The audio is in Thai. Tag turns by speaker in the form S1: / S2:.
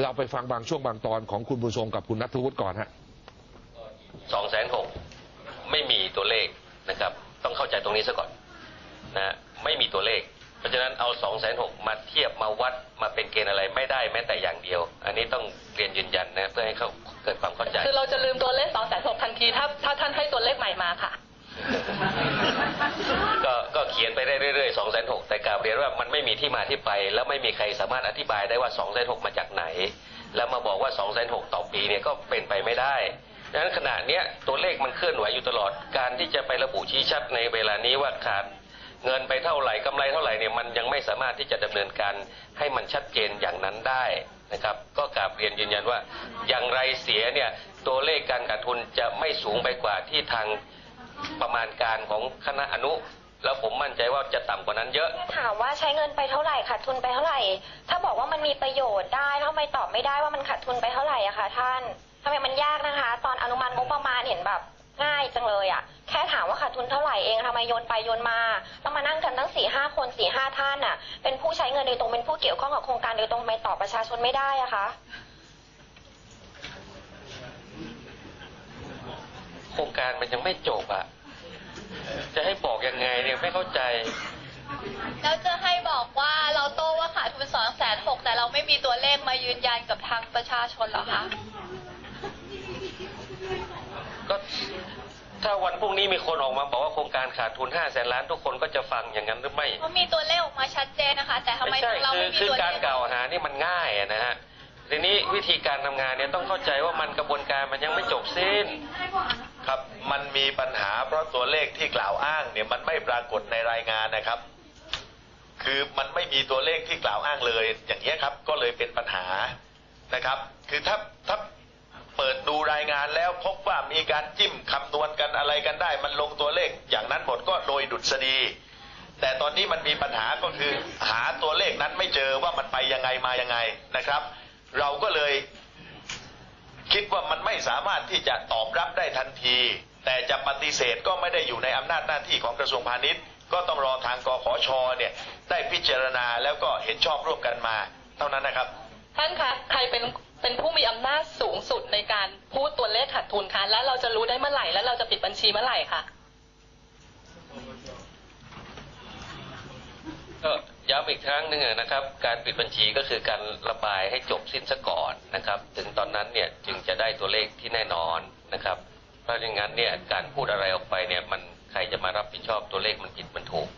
S1: เราไปฟังบางช่วงบางตอนของคุณบุญทรงกับคุณนัทวุฒิก่อนฮะ
S2: สองแสนหกไม่มีตัวเลขนะครับ ต้องเข้าใจตรงนี้ซะก่อนนะไม่มีตัวเลข เพราะฉะนั้นเอาสองแสนหกมาเทียบมาวัดมาเป็นเกณฑ์อะไรไม่ได้แม้แต่อย่างเดียว อันนี้ต้องเรียนยืนยันนะเพื่อให้เขาเกิดความเข้าใจ
S3: คือเราจะลืมตัวเลข2องแสนหกทันทีถ้าถ้าท่านให้ตัวเลขใหม่มาค่ะ
S2: ก็ก็เขียนไปได้เรื่อยๆสองแสนหก แต่กล่าวเรียนว่ามันไม่มีที่มาที่ไป แล้วไม่มีใครสามารถอธิบายได้ว่าสองแสนหกมาจากไหน แล้วมาบอกว่าสองแสนหกต่อปีเนี่ยก็เป็นไปไม่ได้ดังนั้นขณะเนี้ยตัวเลขมันเคลื่อนไหวอยู่ตลอดการที่จะไประบุชี้ชัดในเวลานี้ว่าขาดเงินไปเท่าไหร่กำไรเท่าไหร่เนี่ยมันยังไม่สามารถที่จะดำเนินการให้มันชัดเจนอย่างนั้นได้นะครับ ก็กราบเรียนยืนยันว่า อย่างไรเสียเนี่ยตัวเลขการขาดทุนจะไม่สูงไปกว่าที่ทางประมาณการของคณะอนุ แล้วผมมั่นใจว่าจะต่ำกว่านั้นเยอะ
S4: ถามว่าใช้เงินไปเท่าไหร่ขาดทุนไปเท่าไหร่ ถ้าบอกว่ามันมีประโยชน์ได้แล้วทำไมตอบไม่ได้ว่ามันขาดทุนไปเท่าไหร่อะคะท่านทำไมมันยากนะคะ ตอนอนุมัติงบประมาณเห็นแบบง่ายจังเลยอะแค่ถามว่าขาดทุนเท่าไหร่เองทำไมโยนไปโยนมาต้องมานั่งกันตั้งสี่ห้าคนสี่ห้าท่านอะเป็นผู้ใช้เงินโดยตรงเป็นผู้เกี่ยวข้องกับโครงการโดยตรงทำไมตอบประชาชนไม่ได้อะคะ
S2: โครงการมันยังไม่จบอะจะให้บอกยัง ไงเนี่ยไม่เข้าใจ
S5: แล้วจะให้บอกว่าเราโต้ว่าขาดทุนสองแสนหกแต่เราไม่มีตัวเลขมายืนยันกับทางประชาชนเหรอคะ
S2: ก็ถ้าวันพรุ่งนี้มีคนออกมาบอกว่าโครงการขาดทุน5แสนล้านทุกคนก็จะฟังอย่างนั้นหรือไม่
S5: เพราะมีตัวเลขออกมาชัดเจนนะคะ แต่ทำไม
S2: ไม่ใช่
S5: ทางเรา
S2: คือ
S5: ไม่มี
S2: คือ
S5: ตัวเล
S2: การ
S5: ข
S2: กล่าวหานี่มันง่ายอะนะฮะทีนี้วิธีการทำงานเนี่ยต้องเข้าใจว่ามันกระบวนการมันยังไม่จบสิ้น
S6: ครับ มันมีปัญหา เพราะตัวเลขที่กล่าวอ้างเนี่ยมันไม่ปรากฏในรายงานนะครับ คือมันไม่มีตัวเลขที่กล่าวอ้างเลย อย่างนี้ครับก็เลยเป็นปัญหานะครับ คือถ้าถ้าเปิดดูรายงานแล้วพบว่ามีการจิ้มคำนวณกันอะไรกันได้ มันลงตัวเลขอย่างนั้นหมดก็โดยดุษฎีแต่ตอนนี้มันมีปัญหาก็คือหาตัวเลขนั้นไม่เจอว่ามันไปยังไงมายังไงนะครับ เราก็เลยคิดว่ามันไม่สามารถที่จะตอบรับได้ทันที แต่จะปฏิเสธก็ไม่ได้อยู่ในอำนาจหน้าที่ของกระทรวงพาณิชย์ ก็ต้องรอทางกขชเนี่ยได้พิจารณาแล้วก็เห็นชอบร่วมกันมา เท่านั้นนะครับ
S3: ท่านคะใครเป็นเป็นผู้มีอำนาจสูงสุดในการพูดตัวเลขขาดทุนคะแล้วเราจะรู้ได้เมื่อไหร่แล้วเราจะปิดบัญชีเมื่อไหร่คะ
S2: ก็ย้ำอีกครั้งหนึ่งอะนะครับ การปิดบัญชีก็คือการระบายให้จบสิ้นซะก่อนนะครับ ถึงตอนนั้นเนี่ยจึงจะได้ตัวเลขที่แน่นอนนะครับ เพราะฉะนั้นเนี่ยการพูดอะไรออกไปเนี่ยมันใครจะมารับผิดชอบตัวเลขมันผิดมันถูก